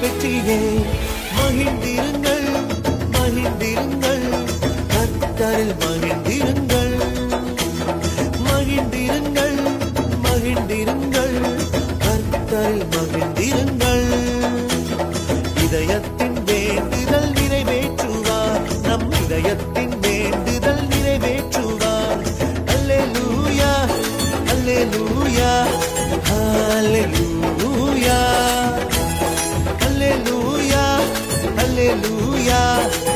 வெற்றியே. மகிழ்ந்திருங்கள் மகிழ்ந்திருங்கள். கர்த்தரில் மகிழ்ந்திருங்கள். மகிழ்ந்திருங்கள் மகிழ்ந்திருங்கள். கர்த்தரில் மகிழ்ந்திருங்கள். இதயத்தின் வேண்டுதல் நிறைவேற்றுவார். நம் இதயத்தின் வேண்டுதல் நிறைவேற்றுவார். அல்லேலூயா அல்லேலூயா. Hallelujah.